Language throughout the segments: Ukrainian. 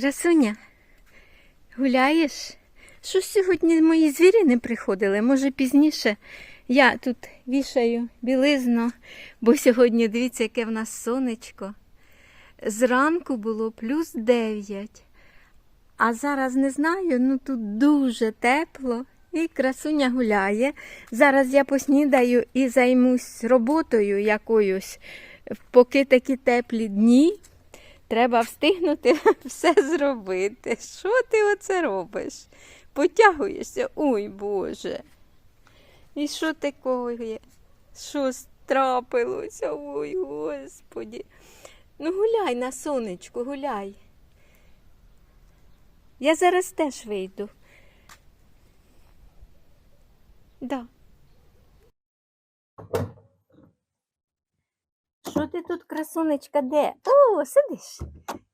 Красуня, гуляєш? Що ж сьогодні мої звірі не приходили? Може пізніше я тут вішаю білизну, бо сьогодні дивіться, яке в нас сонечко. Зранку було плюс 9. А зараз не знаю, ну тут дуже тепло. І красуня гуляє. Зараз я поснідаю і займусь роботою якоюсь. Поки такі теплі дні, треба встигнути все зробити. Що ти оце робиш? Потягуєшся? Ой Боже. І що такого є? Що трапилося? Ой, Господі. Ну гуляй на сонечку, гуляй. Я зараз теж вийду. Да. Що ти тут, красунечка, де? О, сидиш.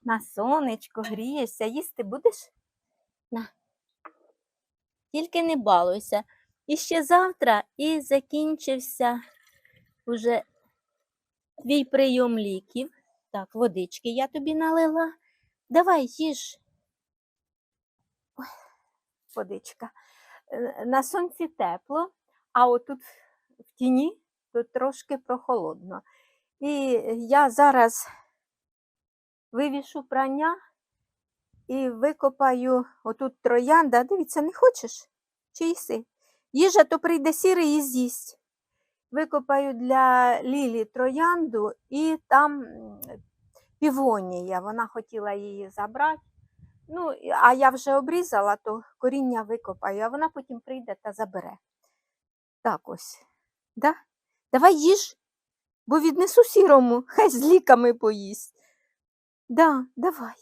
На сонечко, грієшся, їсти будеш? На. Тільки не балуйся. І ще завтра і закінчився уже твій прийом ліків. Так, водички я тобі налила. Давай їж. Ой, водичка. Е, На сонці тепло, а отут в тіні тут трошки прохолодно. І я зараз вивішу прання і викопаю отут троянда. Дивіться, не хочеш? Чи? Їжа то прийде сірий і з'їсть. Викопаю для Лілі троянду і там півонія. Вона хотіла її забрати. Ну, а я вже обрізала, то коріння викопаю, а вона потім прийде та забере. Так ось. Да? Давай їж, бо віднесу сірому, хай з ліками поїсть. Да, давай.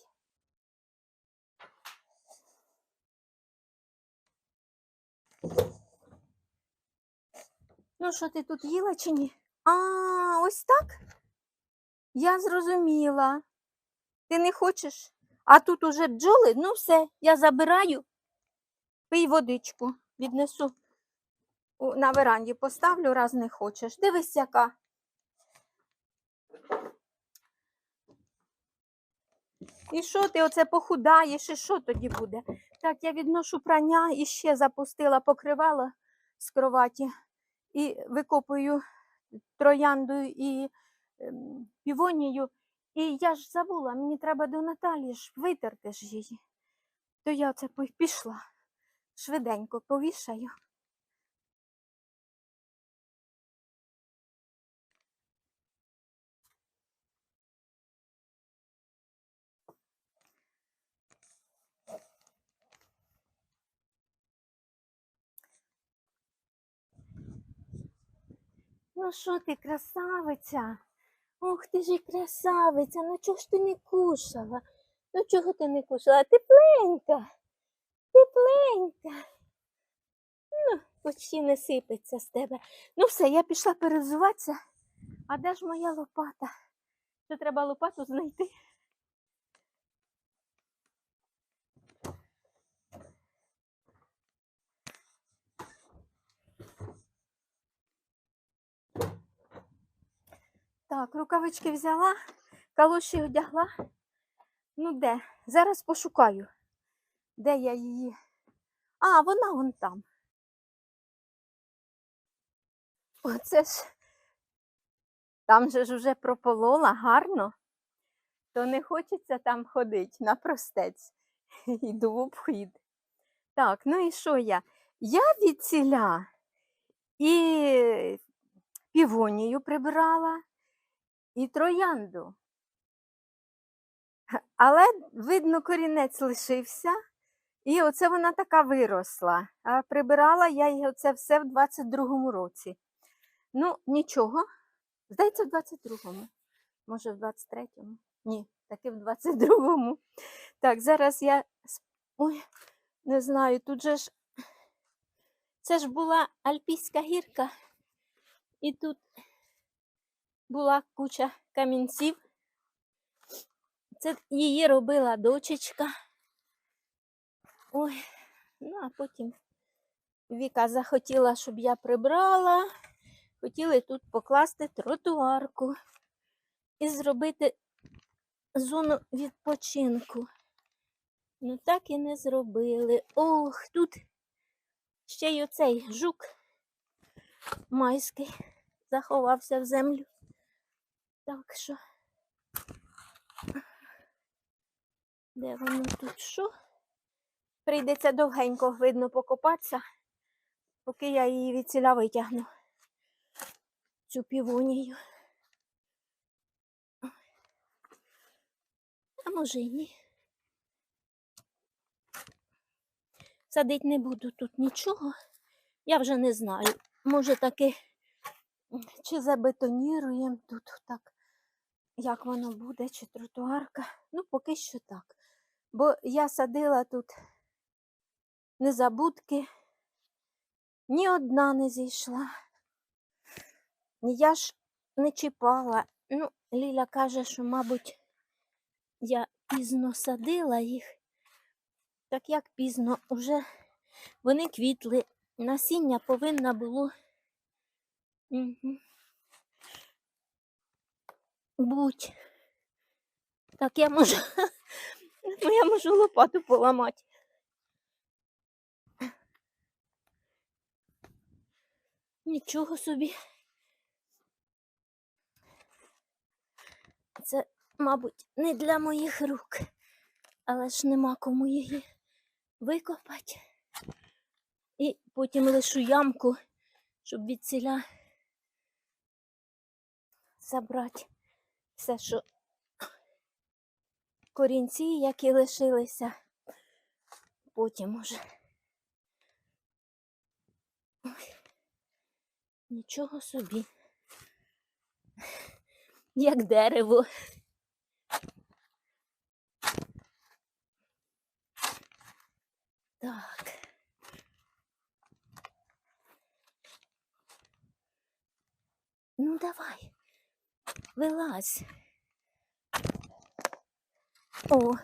Ну, що ти тут їла чи ні? А, ось так? Я зрозуміла. Ти не хочеш? А тут уже бджоли, ну все, я забираю. Пий водичку, віднесу на веранді поставлю, раз не хочеш. Дивись, яка. І що ти оце похудаєш, і що тоді буде? Так, я відношу прання і ще запустила покривало з кроваті і викопую троянду і ем, півонію. І я ж забула, мені треба до Наталі ж витерти ж її. То я це пой- пішла. Швиденько повішаю. Ну що ти, красавиця? Ох ти ж і красавиця, ну чого ж ти не кушала? Ну чого ти не кушала? Тепленька, тепленька. Ну, почти не сипеться з тебе. Ну все, я пішла перезуватися. А де ж моя лопата? Це треба лопату знайти. Так, рукавички взяла, калоші одягла. Ну де? Зараз пошукаю. Де я її? А, вона вон там. Оце ж там же ж вже прополола гарно, то не хочеться там ходити на простець. Йду в обхід. Так, ну і що я? Я від ціля і півонію прибирала, і троянду. Але, видно, корінець лишився, і оце вона така виросла. А прибирала я її оце все в 22-му році. Ну, нічого. Здається, в 22-му. Може, в 23-му. Ні, таки в 22-му. Так, зараз я. Ой, не знаю, тут же ж. Це ж була Альпійська гірка. І тут була куча камінців. Це її робила дочечка. Ой, ну а потім Віка захотіла, щоб я прибрала. Хотіли тут покласти тротуарку і зробити зону відпочинку. Ну так і не зробили. Ох, тут ще й оцей жук майський заховався в землю. Так що. Де воно тут що? Прийдеться довгенько, видно, покопатися, поки я її від ціля витягну. Цю півонію. А може і ні. Садить не буду тут нічого. Я вже не знаю. Може таки чи забетоніруємо тут так, як воно буде, чи тротуарка. Ну, поки що так. Бо я садила тут незабудки, ні одна не зійшла. Я ж не чіпала. Ну, Ліля каже, що, мабуть, я пізно садила їх. Так як пізно вже вони квітли. Насіння повинно було Угу. Будь. Так я можу. Я можу лопату поламати. Нічого собі. Це, мабуть, не для моїх рук, але ж нема кому її викопати. І потім лишу ямку, щоб від ціля забрати все, що корінці, які лишилися, потім уже. Ой, нічого собі. Як дерево. Так. Ну давай, вилазь. О,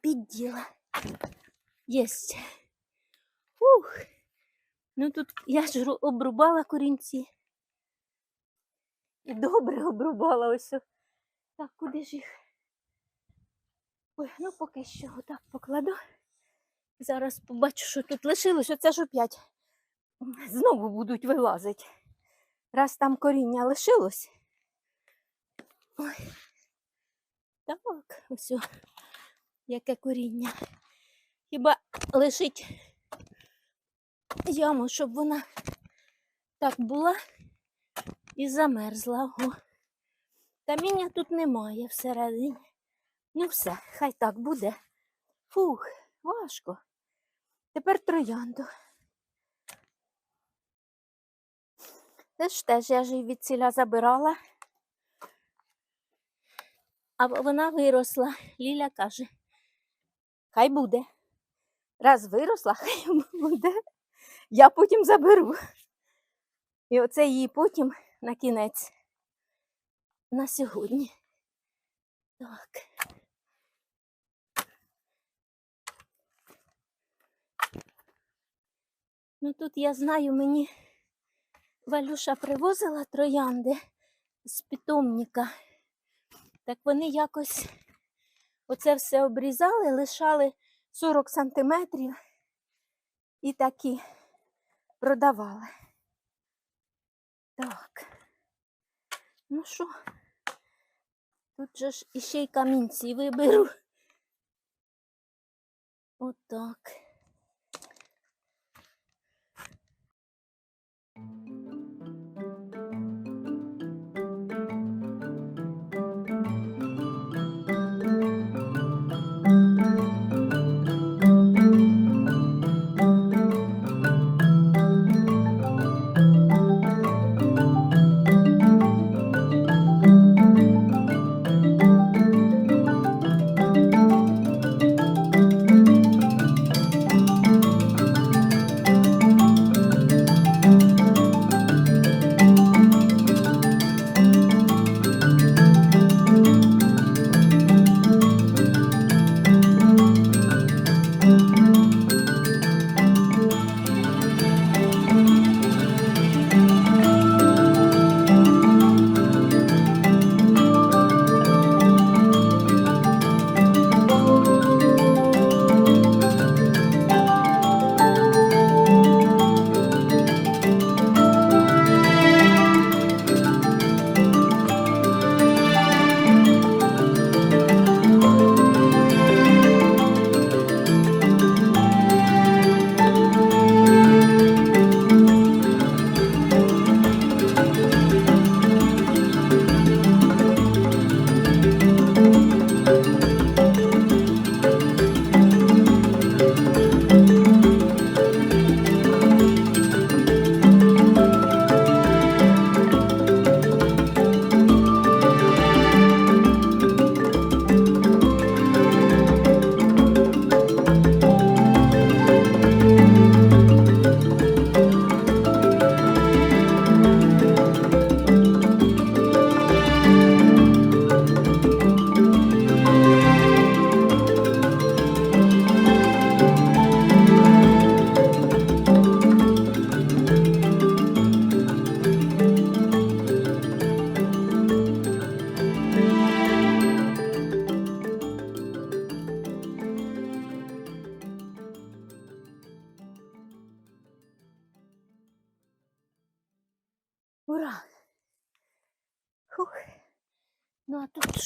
підділа. Єсть. Ух. Ну тут я ж обрубала корінці. І добре обрубала ось. Так, куди ж їх? Ой, ну поки що отак покладу. Зараз побачу, що тут лишилось. Оце ж опять знову будуть вилазити. Раз там коріння лишилось. Ой. Так, ось яке коріння. Хіба лишить яму, щоб вона так була і замерзла. О. Каміння тут немає всередині. Ну все, хай так буде. Фух, важко. Тепер троянду. Теж теж я ж її від ціля забирала. А вона виросла. Ліля каже, хай буде. Раз виросла, хай буде. Я потім заберу. І оце її потім на кінець. На сьогодні. Так. Ну тут я знаю, мені Валюша привозила троянди з питомника. Так вони якось оце все обрізали, лишали 40 сантиметрів і такі продавали. Так. Ну що, тут же ж іще й камінці виберу. Отак. Ну,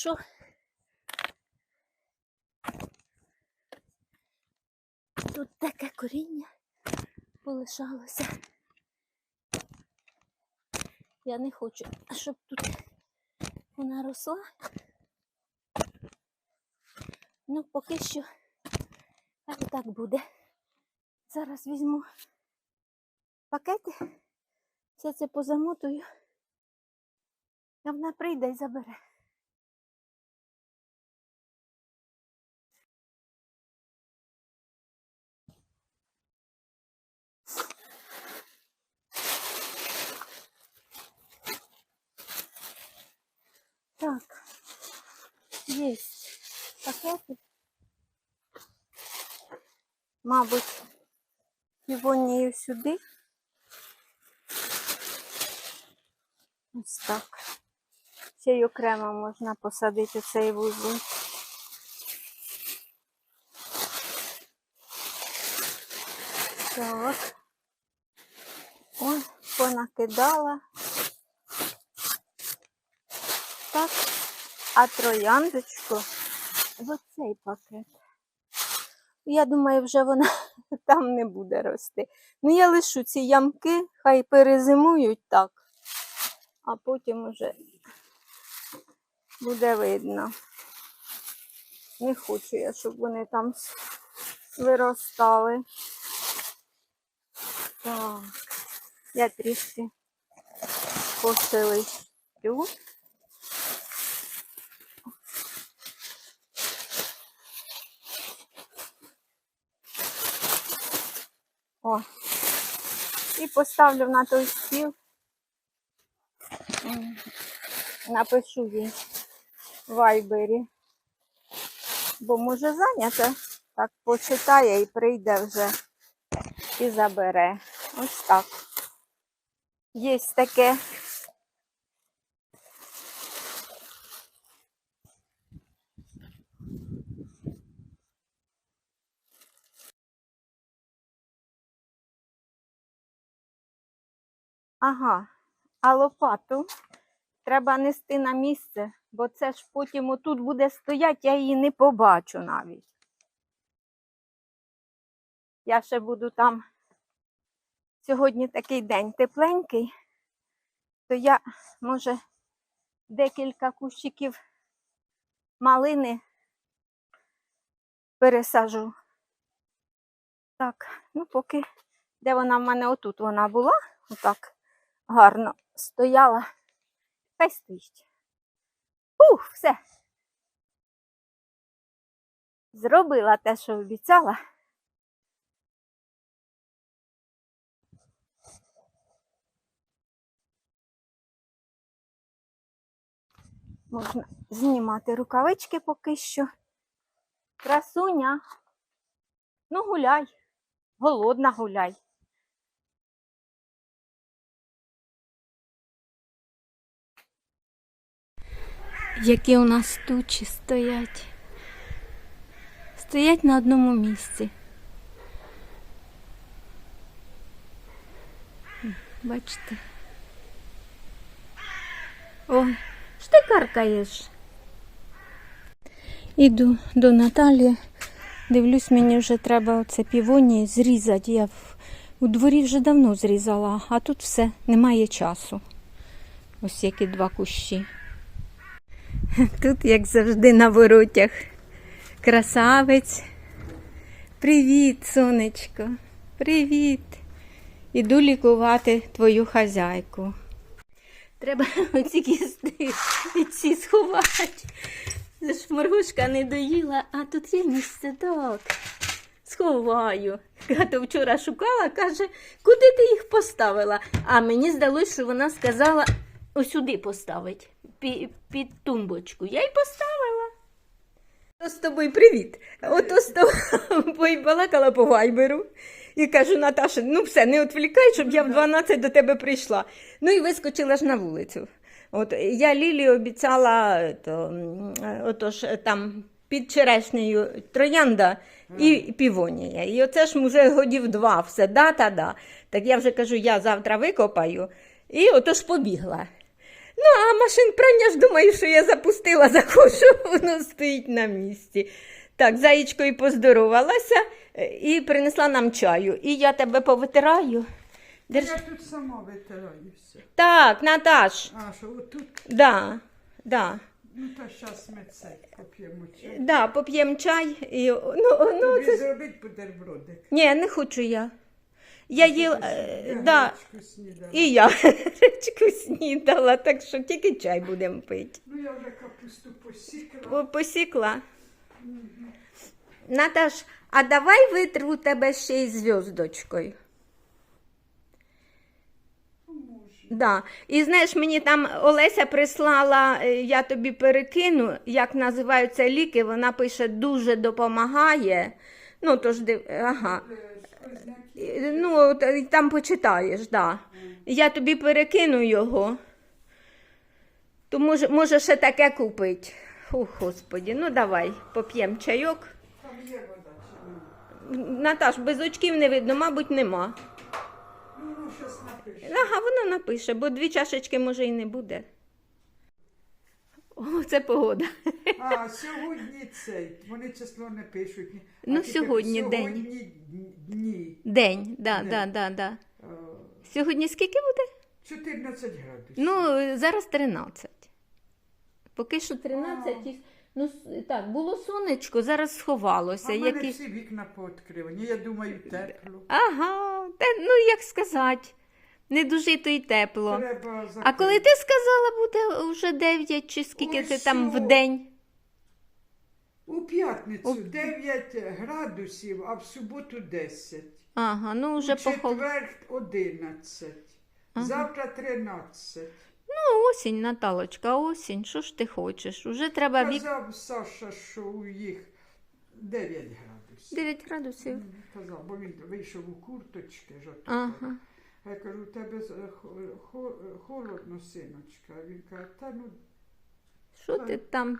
а тут таке коріння полишалося. Я не хочу, щоб тут вона росла. Ну, поки що хай так буде. Зараз візьму пакети, все це позамотую, а вона прийде і забере. Так, есть пакети. Мабуть, півонію сюди. Ось так. Ще й окремо можна посадити цей вузол. Так. Ось, понакидала. Так. А трояндочку в оцей пакет. Я думаю, вже вона там не буде рости. Ну, я лишу ці ямки, хай перезимують так, а потім уже буде видно. Не хочу я, щоб вони там виростали. Так, я трішки поселищу. О. І поставлю на той стіл. Напишу їй вайбері. Бо може зайнята. Так почитає і прийде вже і забере. Ось так. Є таке. Ага, а лопату треба нести на місце, бо це ж потім отут буде стояти, я її не побачу навіть. Я ще буду там. Сьогодні такий день тепленький, то я, може, декілька кущиків малини пересажу. Так, ну поки де вона в мене отут вона була, отак гарно стояла. Хай стоїть. Ух, все. Зробила те, що обіцяла. Можна знімати рукавички поки що. Красуня. Ну, гуляй. Голодна гуляй. Які у нас тучі стоять. Стоять на одному місці. Бачите? Ой, що ти каркаєш? Іду до Наталі. Дивлюсь, мені вже треба оце півоні зрізати. Я в... у дворі вже давно зрізала, а тут все, немає часу. Ось які два кущі. Тут, як завжди, на воротях. Красавець. Привіт, сонечко. Привіт. Іду лікувати твою хазяйку. Треба оці кісти ці сховати. Це не доїла, а тут є місце так. Сховаю. Като вчора шукала, каже, куди ти їх поставила? А мені здалося, що вона сказала ось сюди поставить, пі- під тумбочку. Я й поставила. То з тобою привіт. Ото з тобою балакала по вайберу. І кажу, Наташа, ну все, не відвлікай, щоб я в 12 до тебе прийшла. Ну і вискочила ж на вулицю. От я Лілі обіцяла то, отож, там під черешнею троянда і півонія. І оце ж вже годів два, все да та да. Так я вже кажу, я завтра викопаю. І отож побігла. Ну, а машин прання ж думаю, що я запустила, заходжу, воно стоїть на місці. Так, заїчкою поздоровалася е, і принесла нам чаю. І я тебе повитираю. Держ... Я тут сама витираюся. Так, Наташ, А, що отут? да, да. Ну, та зараз ми це поп'ємо чай. Да, поп'ємо чай і ну, ну Тобі це зробить бутербродик. ні, не хочу я. Я їла, е, да, гречку снідала. і я речку снідала, так що тільки чай будемо пити. Ну, я вже капусту посікла. О, Посікла. Наташ, а давай витру тебе ще й зв'яздочкою. Може. Да. І знаєш, мені там Олеся прислала, е, я тобі перекину, як називаються ліки, вона пише, дуже допомагає. Ну, тож див... ага. Е. Ну, от, і там почитаєш, да. Я тобі перекину його. То може, може ще таке купити. Фу, господі, ну давай, поп'ємо чайок. Там є вода? Наташ, без очків не видно, мабуть, нема. Ну, ну, щось напише. Ага, воно напише, бо дві чашечки може і не буде. О, це погода. А, сьогодні цей. Вони число не пишуть. А Ну, тільки сьогодні день. Сьогодні дні. День, да, День. да, да, да. Е, Сьогодні скільки буде? 14 градусів. Ну, зараз 13. Поки що 13. і- Ну, с- так, було сонечко, зараз сховалося. а в мене Які... всі вікна пооткривані. Я думаю, тепло. Ага, та, ну як сказати, не дуже то й тепло. Треба А коли ти сказала, буде вже 9 чи скільки ти там в день? У п'ятницю У- 9 градусів, а в суботу 10. Ага, ну вже похолодно. четвер 11. Завтра 13. Ну, осінь, Наталочка, осінь, що ж ти хочеш? Уже треба вік Казав Саша, що у їх 9 градусів. 9 градусів. Казав, бо він вийшов у курточки. ж. Ага. Я кажу, у тебе з- хо- хо- холодно, синочка. А він каже, та ну, Що ти там?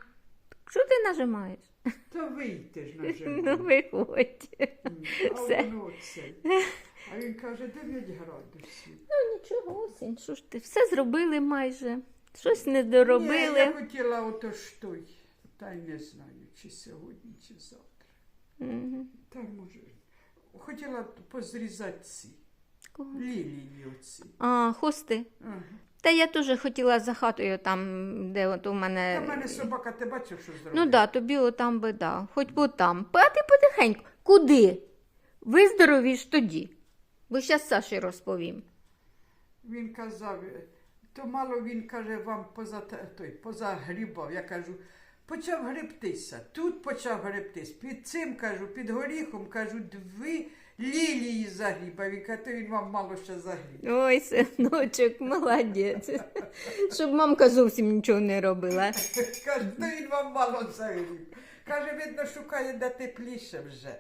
Що ти нажимаєш? та вийти ж на Ну, виходь. А все. воно це. А він каже, 9 градусів. Ну нічого, осінь, що ж ти? Все зробили майже. Щось не Ні, доробили. я хотіла ото ж той, та й не знаю, чи сьогодні, чи завтра. Мгм. Та може. Хотіла позрізати ці Кого? лілії оці. А, хости. Ага. Та я теж хотіла за хатою там, де от у мене. Та в мене собака, ти бачив, що зробила? Ну да, тобі отам би дав. Хоч би там. А ти потихеньку. Куди? Виздоровіш тоді. Бо зараз Саші розповім. Він казав, то мало він каже, вам поза, той, позагрібав. Я кажу, почав гребтися. Тут почав гребтись. Під цим кажу, під горіхом кажу, дві лілії загрібав. Він каже, то він вам мало ще загріб. Ой, синочок, молодець. Щоб мамка зовсім нічого не робила. Каже, то він вам мало загріб. Каже, видно, шукає де тепліше вже.